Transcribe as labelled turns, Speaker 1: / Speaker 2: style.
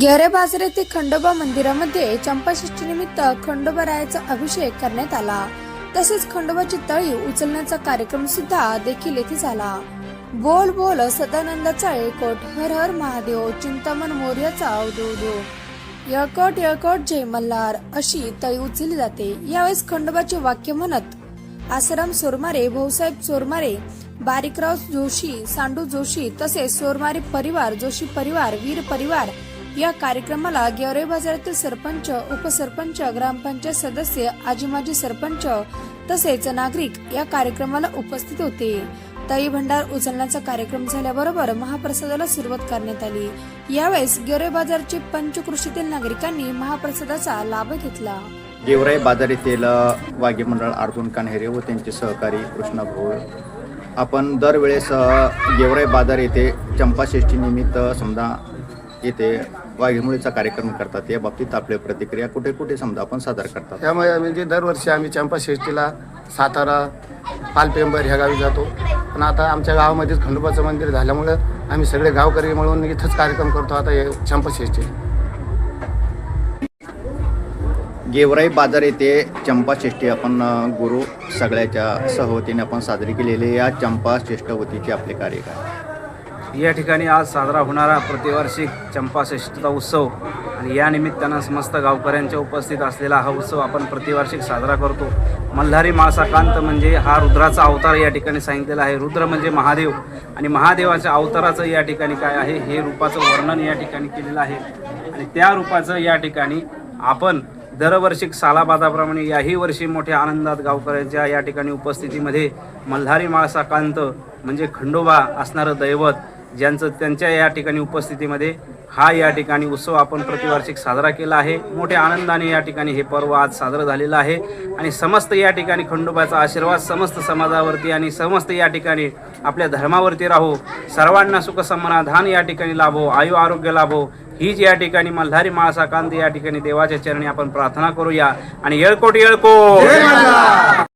Speaker 1: गेरेबाजरे ते खंडोबा मंदिरामध्ये चंपाषष्ठीनिमित्त खंडोबारायाचा अभिषेक करण्यात आला. तसेच खंडोबाची तळी उचलण्याचा कार्यक्रम सुद्धा देखील येथे झाला. बोल बोल सदानंदाचा एकोट हर हर महादेव चिंतामण मोर्याचा अवधूदो यळकोट यळकोट जय मल्हार अशी तळी उचलली जाते. यावेळेस खंडोबाचे वाक्य म्हणत आसाराम सोरमारे भाऊसाहेब सोरमारे बारीकराव जोशी सांडू जोशी तसेच सोरमारे परिवार जोशी परिवार वीर परिवार या कार्यक्रमाला गेवरे बाजारातील सरपंच उपसरपंच ग्रामपंचायत सदस्य आजी माजी सरपंच तसेच नागरिक या कार्यक्रमाला उपस्थित होते. ताई भंडार उचलण्याचा कार्यक्रम झाल्याबरोबर महाप्रसादाला सुरुवात करण्यात आली. यावेळेस गेवरे बाजारचे पंचकृषीतील नागरिकांनी महाप्रसादाचा लाभ घेतला.
Speaker 2: गेवराई बाजार येथील वाघे मंडळ अर्जुन कान्हेरे व त्यांचे सहकारी कृष्णा भोळ. आपण दरवेळेस अ, गेवराई बाजार येथे चंपाषष्ठी निमित्त समजा येथे वाघेमुळेचा कार्यक्रम करतात. या बाबतीत आपल्या प्रतिक्रिया कुठे कुठे समजा आपण सादर करतात?
Speaker 3: त्यामुळे म्हणजे दरवर्षी आम्ही चंपाषष्ठीला सातारा पालपेंबर ह्या गावी जातो. पण आता आमच्या गावामध्येच खंडोबाचं मंदिर झाल्यामुळं आम्ही सगळे गावकरी मिळून इथंच कार्यक्रम करतो. आता हे चंपाषष्ठी
Speaker 2: गेवराई बाजार येथे चंपाषष्ठी आपण गुरु सगळ्याच्या सहवतीने आपण साजरी केलेली या चंपाषष्ठवतीचे आपले कार्य काय
Speaker 4: या ठिकाणी आज साजरा होणारा प्रतिवार्षिक चंपाषष्ठीचा उत्सव आणि या निमित्तानं समस्त गावकऱ्यांच्या उपस्थित असलेला हा उत्सव आपण प्रतिवार्षिक साजरा करतो. मल्हारी माळसाकांत म्हणजे हा रुद्राचा अवतार या ठिकाणी सांगितलेला आहे. रुद्र म्हणजे महादेव आणि महादेवाच्या अवताराचं या ठिकाणी काय आहे हे रूपाचं वर्णन या ठिकाणी केलेलं आहे. आणि त्या रूपाचं या ठिकाणी आपण दरवर्षी सालाबादाप्रमाणे याही वर्षी मोठ्या आनंदात गावकऱ्यांच्या या ठिकाणी उपस्थितीमध्ये मल्हारी माळसाकांत म्हणजे खंडोबा असणारं दैवत ज्यांचं त्यांच्या या ठिकाणी उपस्थितीमध्ये हा या ठिकाणी उत्सव आपण प्रतिवार्षिक साजरा केला आहे. मोठ्या आनंदाने या ठिकाणी हे पर्व आज साजरं झालेलं आहे. आणि समस्त या ठिकाणी खंडोबाचा आशीर्वाद समस्त समाजावरती आणि समस्त या ठिकाणी आपल्या धर्मावरती राहो. सर्वांना सुख समाधान या ठिकाणी लाभो आयु आरोग्य लाभो. हीच या ठिकाणी मल्हारी माळसाकांत या ठिकाणी देवाच्या चरणी आपण प्रार्थना करूया. आणि येळकोट येळकोट!